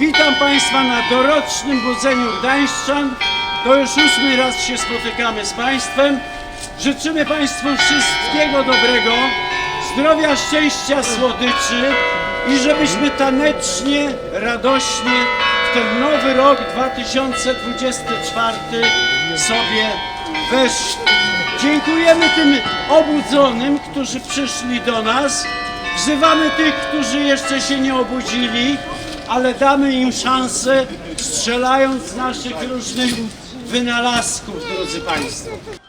Witam Państwa na dorocznym budzeniu Gdańszczan. To już ósmy raz się spotykamy z Państwem. Życzymy Państwu wszystkiego dobrego, zdrowia, szczęścia, słodyczy i żebyśmy tanecznie, radośnie w ten nowy rok 2024 sobie weszli. Dziękujemy tym obudzonym, którzy przyszli do nas. Wzywamy tych, którzy jeszcze się nie obudzili, ale damy im szansę, strzelając z naszych różnych wynalazków, drodzy Państwo.